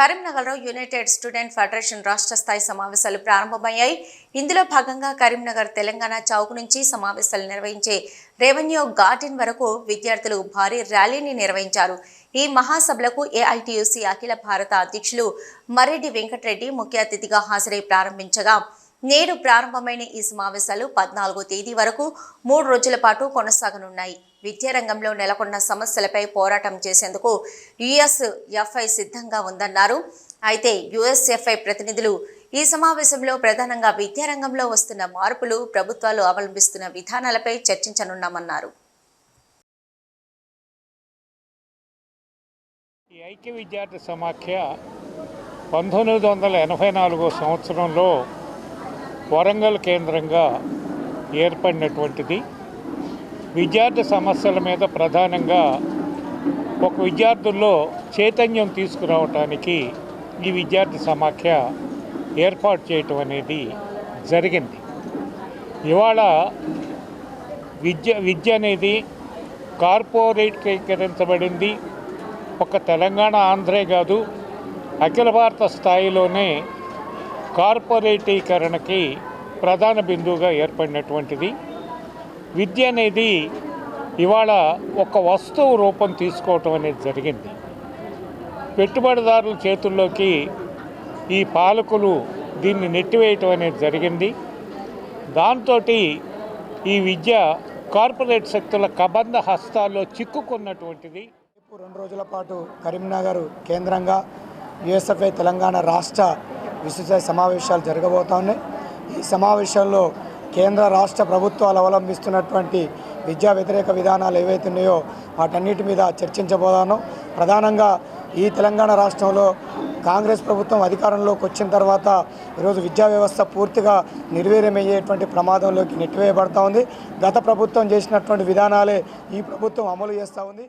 కరీంనగర్లో United student federation రాష్ట్ర స్థాయి సమావేశాలు ప్రారంభమయ్యాయి. ఇందులో భాగంగా కరీంనగర్ తెలంగాణ చౌక్ నుంచి సమావేశాలు నిర్వహించే రెవెన్యూ గార్డెన్ వరకు విద్యార్థులు భారీ ర్యాలీని నిర్వహించారు. ఈ మహాసభలకు ఏఐటియుసి అఖిల భారత అధ్యక్షులు మరెడ్డి వెంకటరెడ్డి ముఖ్య అతిథిగా హాజరై ప్రారంభించగా నేడు ప్రారంభమైన ఈ సమావేశాలు పద్నాలుగో తేదీ వరకు మూడు రోజుల పాటు కొనసాగనున్నాయి. విద్యారంగంలో నెలకొన్న సమస్యలపై పోరాటం చేసేందుకు యుఎస్ఎఫ్ఐ సిద్ధంగా ఉందన్నారు. అయితే యుఎస్ఎఫ్ఐ ప్రతినిధులు ఈ సమావేశంలో ప్రధానంగా విద్యారంగంలో వస్తున్న మార్పులు ప్రభుత్వాలు అవలంబిస్తున్న విధానాలపై చర్చించనున్నామన్నారు. ఈ ఐక్య విద్యార్థి సమాఖ్య పంతొమ్మిది వందల ఎనభై నాలుగో సంవత్సరంలో వరంగల్ కేంద్రంగా ఏర్పడినటువంటిది. విద్యార్థి సమస్యల మీద ప్రధానంగా ఒక విద్యార్థుల్లో చైతన్యం తీసుకురావటానికి ఈ విద్యార్థి సమాఖ్య ఏర్పాటు చేయటం అనేది జరిగింది. ఇవాళ విద్య విద్య అనేది కార్పొరేటీకరించబడింది. ఒక తెలంగాణ ఆంధ్రే కాదు అఖిల భారత స్థాయిలోనే కార్పొరేటీకరణకి ప్రధాన బిందువుగా ఏర్పడినటువంటిది. విద్య అనేది ఇవాళ ఒక వస్తువు రూపం తీసుకోవటం అనేది జరిగింది. పెట్టుబడిదారుల చేతుల్లోకి ఈ పాలకులు దీన్ని నెట్టివేయటం అనేది జరిగింది. దాంతో ఈ విద్య కార్పొరేట్ శక్తుల కబంధ హస్తాల్లో చిక్కుకున్నటువంటిది. రెండు రోజుల పాటు కరీంనగర్ కేంద్రంగా యుఎస్ఎఫ్ఐ తెలంగాణ రాష్ట్ర విస్తృత సమావేశాలు జరగబోతా ఉన్నాయి. ఈ సమావేశాల్లో కేంద్ర రాష్ట్ర ప్రభుత్వాలు అవలంబిస్తున్నటువంటి విద్యా వ్యతిరేక విధానాలు ఏవైతే ఉన్నాయో వాటన్నిటి మీద చర్చించబోదాను. ప్రధానంగా ఈ తెలంగాణ రాష్ట్రంలో కాంగ్రెస్ ప్రభుత్వం అధికారంలోకి వచ్చిన తర్వాత ఈరోజు విద్యా వ్యవస్థ పూర్తిగా నిర్వీర్యమయ్యేటువంటి ప్రమాదంలోకి నెట్టివేయబడతా ఉంది. గత ప్రభుత్వం చేసినటువంటి విధానాలే ఈ ప్రభుత్వం అమలు చేస్తూ ఉంది.